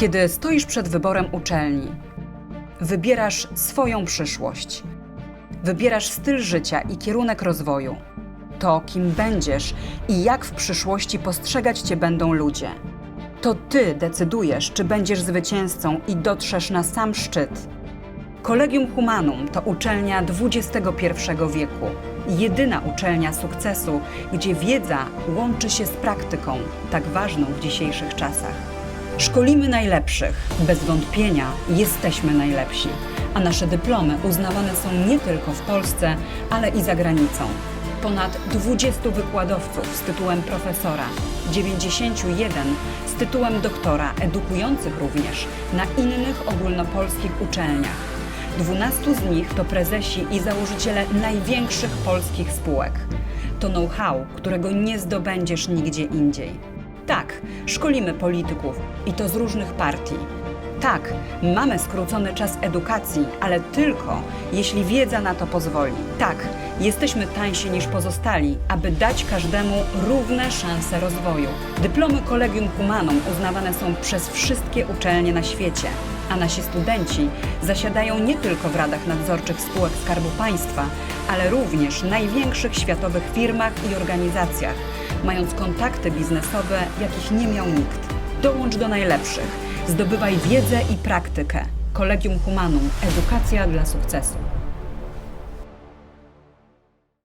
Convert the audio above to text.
Kiedy stoisz przed wyborem uczelni, wybierasz swoją przyszłość. Wybierasz styl życia i kierunek rozwoju. To, kim będziesz i jak w przyszłości postrzegać cię będą ludzie. To ty decydujesz, czy będziesz zwycięzcą i dotrzesz na sam szczyt. Kolegium Humanum to uczelnia XXI wieku. Jedyna uczelnia sukcesu, gdzie wiedza łączy się z praktyką, tak ważną w dzisiejszych czasach. Szkolimy najlepszych. Bez wątpienia jesteśmy najlepsi. A nasze dyplomy uznawane są nie tylko w Polsce, ale i za granicą. Ponad 20 wykładowców z tytułem profesora, 91 z tytułem doktora, edukujących również na innych ogólnopolskich uczelniach. 12 z nich to prezesi i założyciele największych polskich spółek. To know-how, którego nie zdobędziesz nigdzie indziej. Tak, szkolimy polityków i to z różnych partii. Tak, mamy skrócony czas edukacji, ale tylko jeśli wiedza na to pozwoli. Tak, jesteśmy tańsi niż pozostali, aby dać każdemu równe szanse rozwoju. Dyplomy Collegium Humanum uznawane są przez wszystkie uczelnie na świecie, a nasi studenci zasiadają nie tylko w radach nadzorczych spółek Skarbu Państwa, ale również największych światowych firmach i organizacjach, mając kontakty biznesowe, jakich nie miał nikt. Dołącz do najlepszych. Zdobywaj wiedzę i praktykę. Collegium Humanum. Edukacja dla sukcesu.